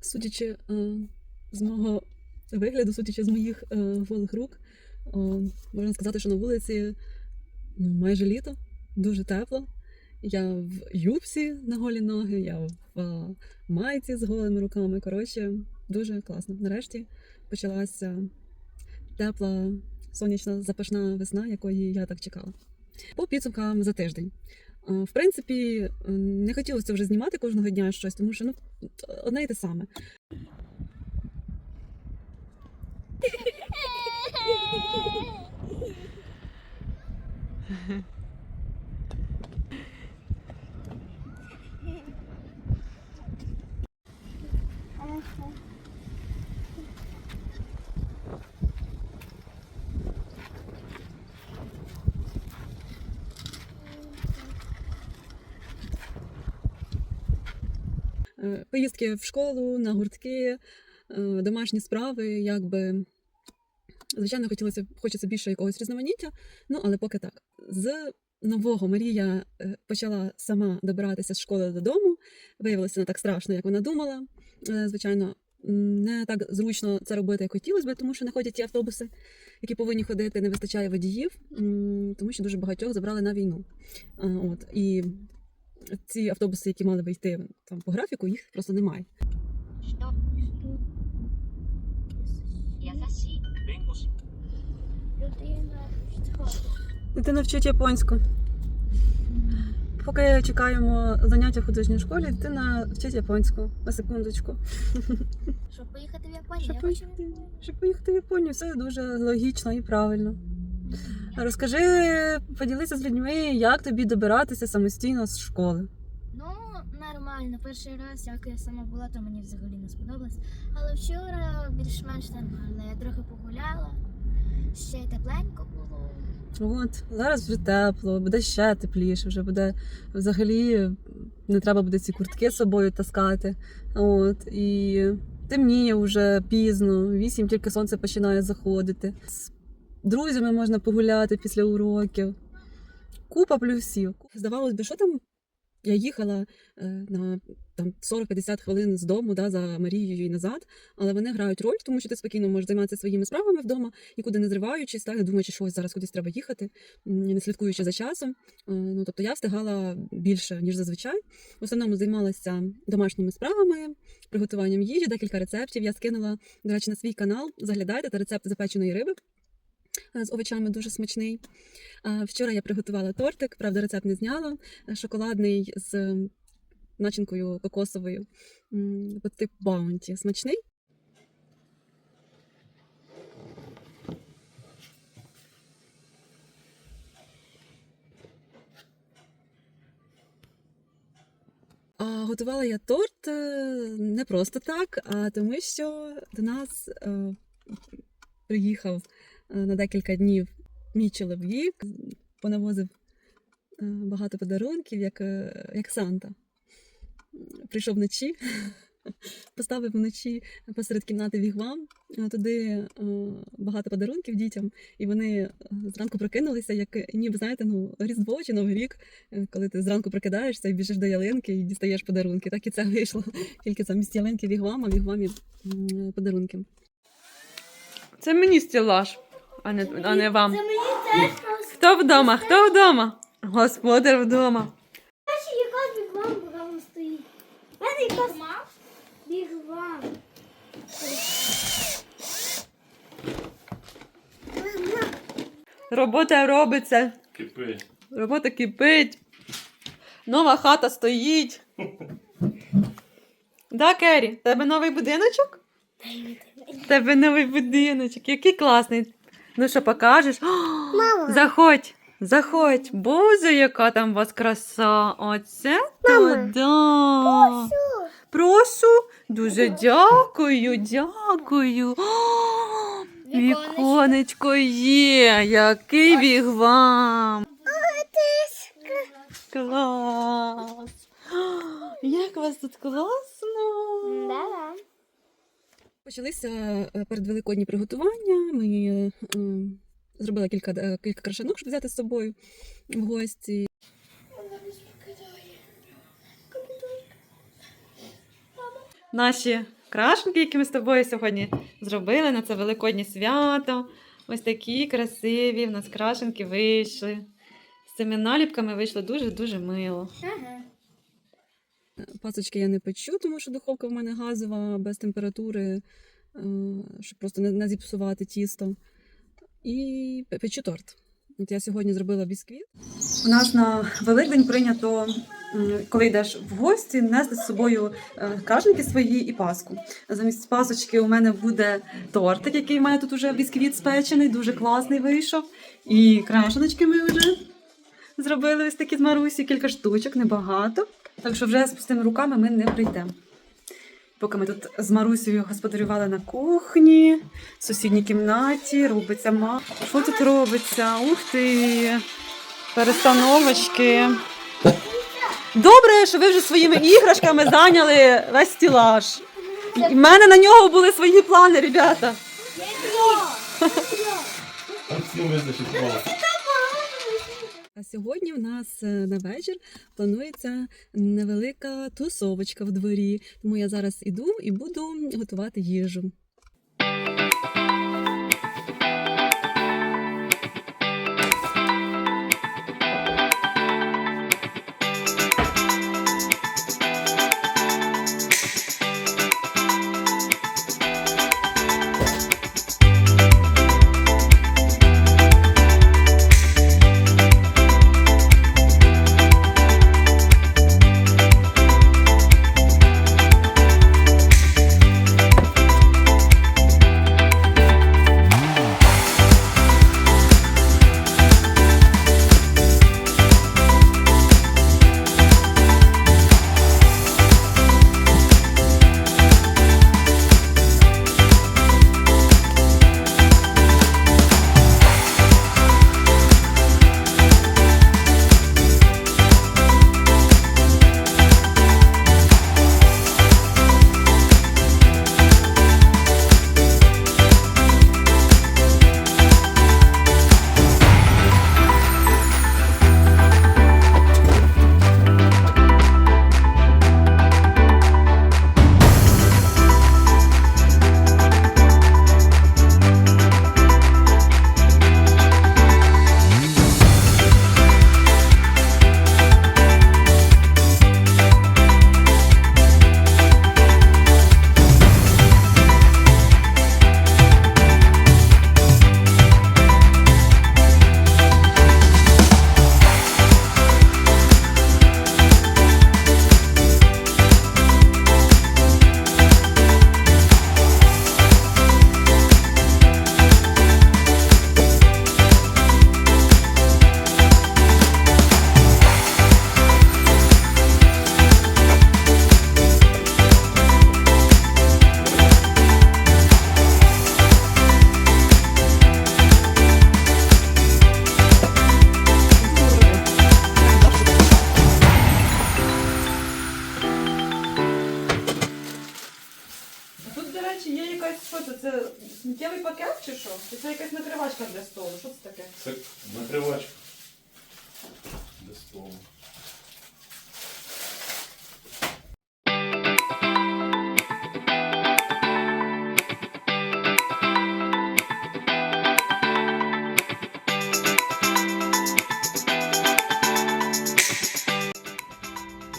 Судячи е, з мого вигляду, судячи з моїх е, голих рук, е, можна сказати, що на вулиці ну, майже літо, дуже тепло. Я в юбці на голі ноги, я в майці з голими руками. Коротше, дуже класно. Нарешті почалася тепла, сонячна, запашна весна, якої я так чекала. По підсумкам за тиждень. В принципі, не хотілося вже знімати кожного дня щось, тому що ну, одне й те саме. Е, Поїздки в школу, на гуртки, е, домашні справи, якби. Звичайно, хотілося хочеться більше якогось різноманіття, ну але поки так. З нового Марія е, почала сама добиратися з школи додому. Виявилося не так страшно, як вона думала. Е, Звичайно, не так зручно це робити, як хотілося б, тому що не ходять ті автобуси, які повинні ходити, не вистачає водіїв, тому що дуже багатьох забрали на війну. Е, От і ці автобуси, які мали би йти там по графіку, їх просто немає. Дитина ну, вчить японську. Поки чекаємо заняття в художній школі, дитина вчить японську на секундочку. Щоб поїхати в Японію, щоб поїхати, щоб поїхати в Японію, все дуже логічно і правильно. Розкажи, поділися з людьми, як тобі добиратися самостійно з школи. Ну, нормально. Перший раз, як я сама була, то мені взагалі не сподобалось. Але вчора більш-менш нормально. Я трохи погуляла, ще й тепленько було. От, зараз вже тепло, буде ще тепліше, вже буде взагалі не треба буде ці куртки з собою таскати. От, і темніє вже пізно, вісім тільки сонце починає заходити. Друзями можна погуляти після уроків. Купа плюсів. Здавалось би, що там? Я їхала е, на там 40-50 хвилин з дому да, за Марією і назад, але вони грають роль, тому що ти спокійно можеш займатися своїми справами вдома, нікуди не зриваючись, так, думаючи, що ось зараз кудись треба їхати, не слідкуючи за часом. Е, Ну, тобто я встигала більше, ніж зазвичай. В основному займалася домашніми справами, приготуванням їжі, декілька рецептів. Я скинула, до речі, на свій канал. Заглядайте та рецепт запеченої риби. Е, З овочами дуже смачний. Вчора я приготувала тортик, правда, рецепт не зняла. е, Шоколадний з начинкою кокосовою типу баунті. Смачний. А готувала я торт е, не просто так, а тому, що до нас е, приїхав на декілька днів мій чоловік, понавозив е, багато подарунків, як, е, як Санта. Прийшов вночі, поставив вночі посеред кімнати вігвам, е, туди е, багато подарунків дітям, і вони е, зранку прокинулися, як е, ніби знаєте, ну, Різдво чи Новий рік, е, коли ти зранку прокидаєшся і біжиш до ялинки і дістаєш подарунки. Так і це вийшло. Тільки замість ялинки вігвам, а вігвамі подарунки. Це мені стілаж, а не, а не вам. Це мені теж Хто вдома? Хто вдома? Господар вдома. Бачиш, яка бігвам вдома стоїть. У мене якась бігвам. Робота робиться, Кипи. робота кипить. Нова хата стоїть. Да, Кері, тебе новий будиночок? Тебе новий будиночок, який класний. Ну що, покажеш? Мама. Заходь, заходь. Боже, яка там у вас краса. Оце Мама. то да. Прошу. Дуже дякую, дякую. О, Віконечко. Є. Який вігвам. Клас. Як у вас тут класно. Да-да. Почалися е, передвеликодні приготування. Ми е, зробили кілька, е, кілька крашанок, щоб взяти з собою в гості. Наші крашенки, які ми з тобою сьогодні зробили на це великоднє свято. Ось такі красиві в нас крашенки вийшли. З цими наліпками вийшло дуже-дуже мило. Ага. Пасочки я не печу, тому що духовка в мене газова, без температури, е, щоб просто не, зіпсувати тісто. І печу торт. От я сьогодні зробила бісквіт. У нас на Великдень прийнято, коли йдеш в гості, нести з собою е, крашенки свої і паску. Замість пасочки у мене буде тортик, який в мене тут уже бісквіт спечений, дуже класний вийшов. І крашеночки ми вже зробили ось такі з Марусі, кілька штучок, небагато. Так що вже з пустими руками ми не прийдемо. Поки ми тут з Марусею господарювали на кухні, в сусідній кімнаті, робиться ма. Що тут робиться? Ух ти! Перестановочки. Добре, що ви вже своїми іграшками зайняли весь стілаж. І в мене на нього були свої плани, ребята. Сьогодні в нас е, на вечір планується невелика тусовочка в дворі. Тому я зараз іду і буду готувати їжу.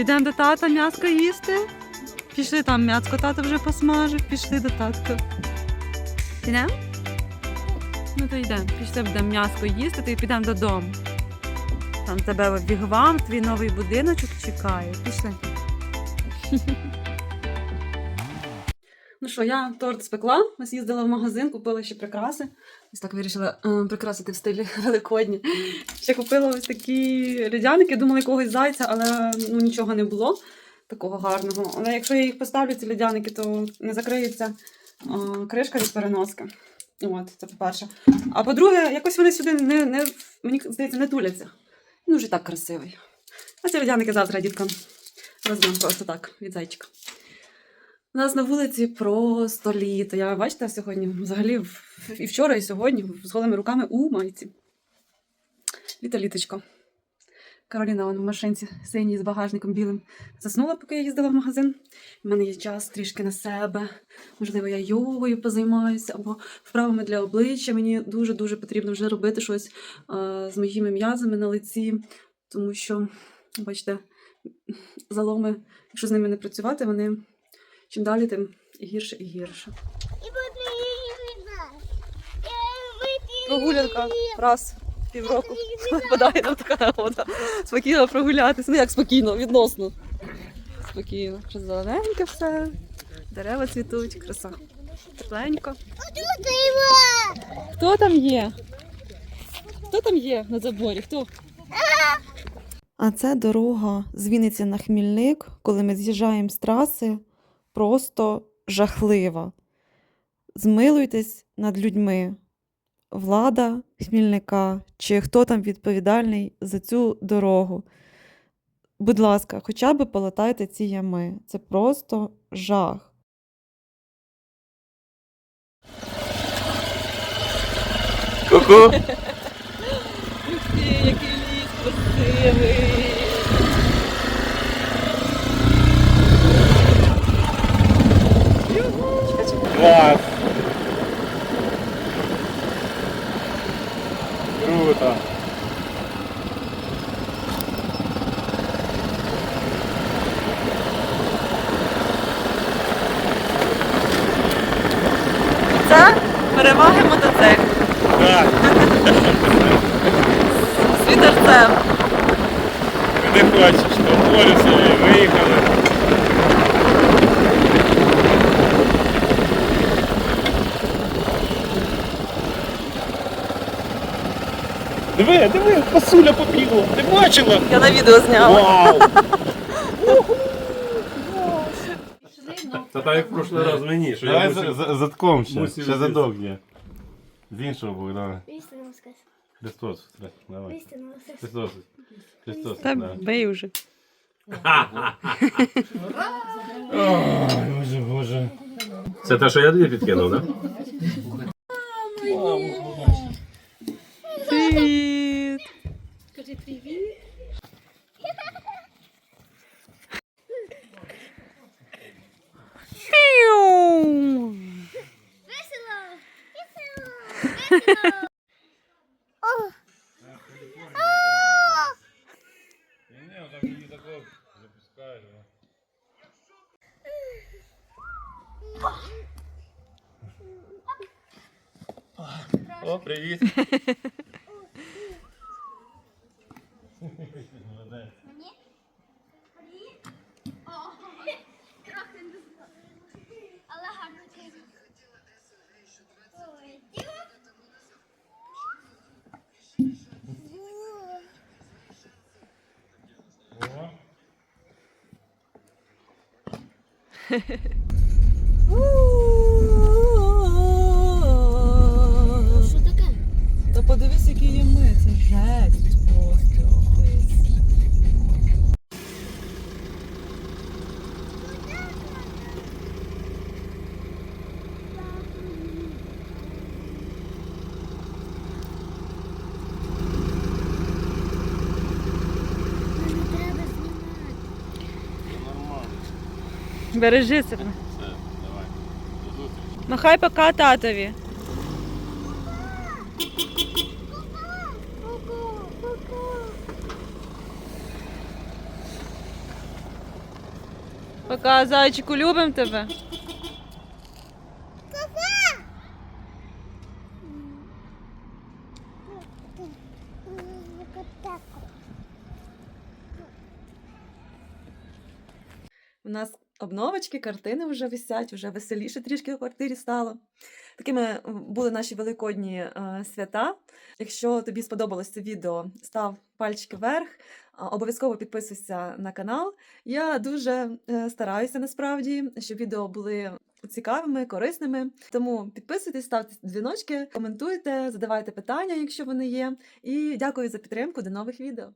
Підемо до тата м'яско їсти. Пішли там м'яско, тато вже посмажив, пішли до татка. Підемо? Ну то йдемо. Пішли будемо м'яско їсти, то й підемо додому. Там тебе вігвам, твій новий будиночок чекає. Пішли. Ну що, я торт спекла, ось їздила в магазин, купила ще прикраси. Ось так вирішила е, прикрасити в стилі Великодні. Ще купила ось такі льодяники, думала якогось зайця, але ну, нічого не було такого гарного. Але якщо я їх поставлю, ці льодяники, то не закриється е, кришка від переноски. От, це по-перше. А по-друге, якось вони сюди не, не, мені здається, не туляться. Він вже так красивий. А ці льодяники завтра діткам роздам просто так від зайчика. У нас на вулиці просто літо. Я бачите, сьогодні взагалі і вчора, і сьогодні з голими руками у майці. Літо літочко. Кароліна вон в машинці синій з багажником білим заснула, поки я їздила в магазин. У мене є час трішки на себе. Можливо, я йогою позаймаюся або вправами для обличчя. Мені дуже дуже потрібно вже робити щось е, з моїми м'язами на лиці, тому що, бачите, заломи, якщо з ними не працювати, вони чим далі, тим гірше і гірше. Прогулянка раз в півроку випадає нам така нагода. Спокійно прогулятися. Ну як спокійно, відносно. Спокійно. Вже зелененьке все. Дерева цвітуть, краса. Тепленько. Хто там є? Хто там є на заборі? Хто? А це дорога з Вінниці на Хмільник, коли ми з'їжджаємо з траси, просто жахлива. Змилуйтесь над людьми. Влада Хмільника чи хто там відповідальний за цю дорогу. Будь ласка, хоча б полатайте ці ями. Це просто жах. Ку-ку. Ух ти, який ліс красивий. Клас. Круто. Це переваги мотоциклу. Так. З вітерцем. Куди хочеш, по полю собі виїхали. Диви, диви, пасуля побігла. Ти бачила? Я на відео зняла. Вау! Та так як в прошлий раз мені, що Давай я за- мусив... за- задком ще. мусив Ще з'їсти. задок є. З іншого боку, давай. Істина воскрес. Христос, давай. Істина воскрес. Христос. Христос, Та давай. бей уже. Ой, боже, боже. Це те, що я тобі підкинув, так? Привіт! Скажи привіт. Піу! Весело. Весело. О, привіт. Але гарно ти. Ой, Що Бережи себе. Все, давай. До зустрічі. Махай пока татові. Пока, зайчику, любим тебе. Обновочки, картини вже висять, вже веселіше трішки в квартирі стало. Такими були наші великодні е, свята. Якщо тобі сподобалось це відео, став пальчики вверх. Обов'язково підписуйся на канал. Я дуже е, стараюся насправді, щоб відео були цікавими, корисними. Тому підписуйтесь, ставте дзвіночки, коментуйте, задавайте питання, якщо вони є. І дякую за підтримку. До нових відео.